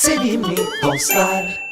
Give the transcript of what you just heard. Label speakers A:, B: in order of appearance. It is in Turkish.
A: sevimli dostlar.